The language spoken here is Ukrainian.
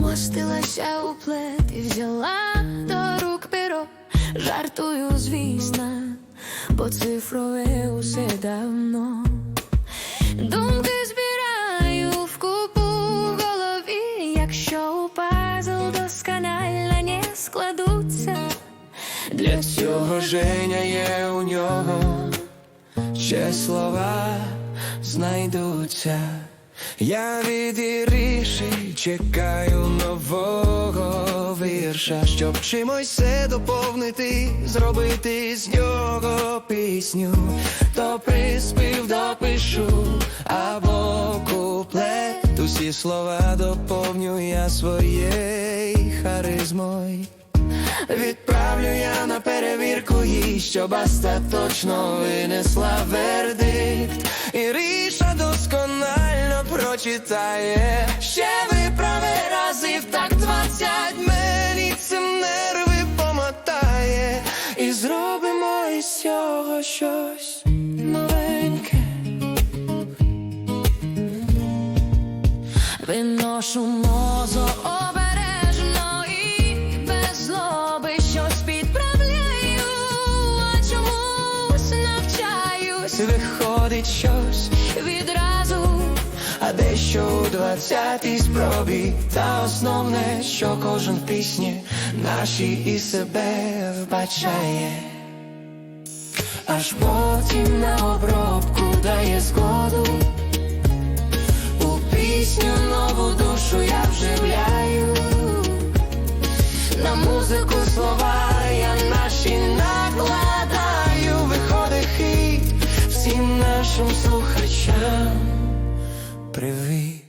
Мостилася у плед і взяла до рук перо, жартую, звісно, бо цифрове усе давно. Думки збираю в купу в голові, якщо у Для цього Женя є у нього, ще слова знайдуться. Я від Іриші чекаю нового вірша, щоб чимось все доповнити, зробити з нього пісню, то приспів допишу або куплет. Усі слова доповню я своєю харизмою. Відправлю я на перевірку їй, щоб остаточно винесла вердикт. І Ріша досконально прочитає. Ще виправи разів так двадцять мені цим нерви помотає. І зробимо із цього щось новеньке. Виношу мозок Виходить щось, відразу. а дещо у двадцятій спробі. Та основне, що кожен в пісні наші і себе вбачає. Аж потім на обробку дає згоду. Нашим слухачам. Привіт.